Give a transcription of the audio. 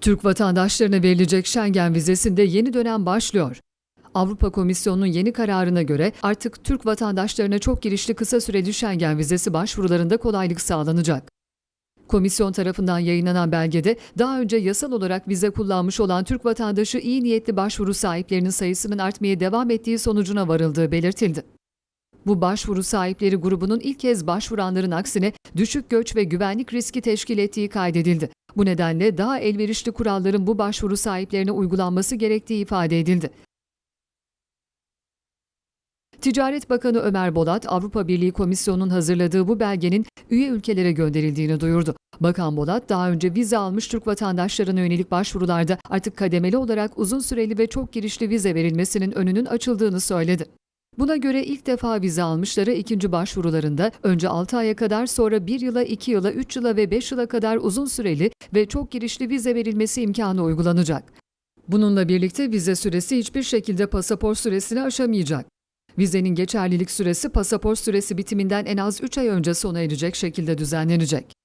Türk vatandaşlarına verilecek Schengen vizesinde yeni dönem başlıyor. Avrupa Komisyonu'nun yeni kararına göre artık Türk vatandaşlarına çok girişli kısa süreli Schengen vizesi başvurularında kolaylık sağlanacak. Komisyon tarafından yayınlanan belgede daha önce yasal olarak vize kullanmış olan Türk vatandaşı iyi niyetli başvuru sahiplerinin sayısının artmaya devam ettiği sonucuna varıldığı belirtildi. Bu başvuru sahipleri grubunun ilk kez başvuranların aksine düşük göç ve güvenlik riski teşkil ettiği kaydedildi. Bu nedenle daha elverişli kuralların bu başvuru sahiplerine uygulanması gerektiği ifade edildi. Ticaret Bakanı Ömer Bolat, Avrupa Birliği Komisyonu'nun hazırladığı bu belgenin üye ülkelere gönderildiğini duyurdu. Bakan Bolat, daha önce vize almış Türk vatandaşlarına yönelik başvurularda artık kademeli olarak uzun süreli ve çok girişli vize verilmesinin önünün açıldığını söyledi. Buna göre ilk defa vize almışlara ikinci başvurularında önce 6 aya kadar sonra 1 yıla, 2 yıla, 3 yıla ve 5 yıla kadar uzun süreli ve çok girişli vize verilmesi imkanı uygulanacak. Bununla birlikte vize süresi hiçbir şekilde pasaport süresini aşamayacak. Vizenin geçerlilik süresi pasaport süresi bitiminden en az 3 ay önce sona erecek şekilde düzenlenecek.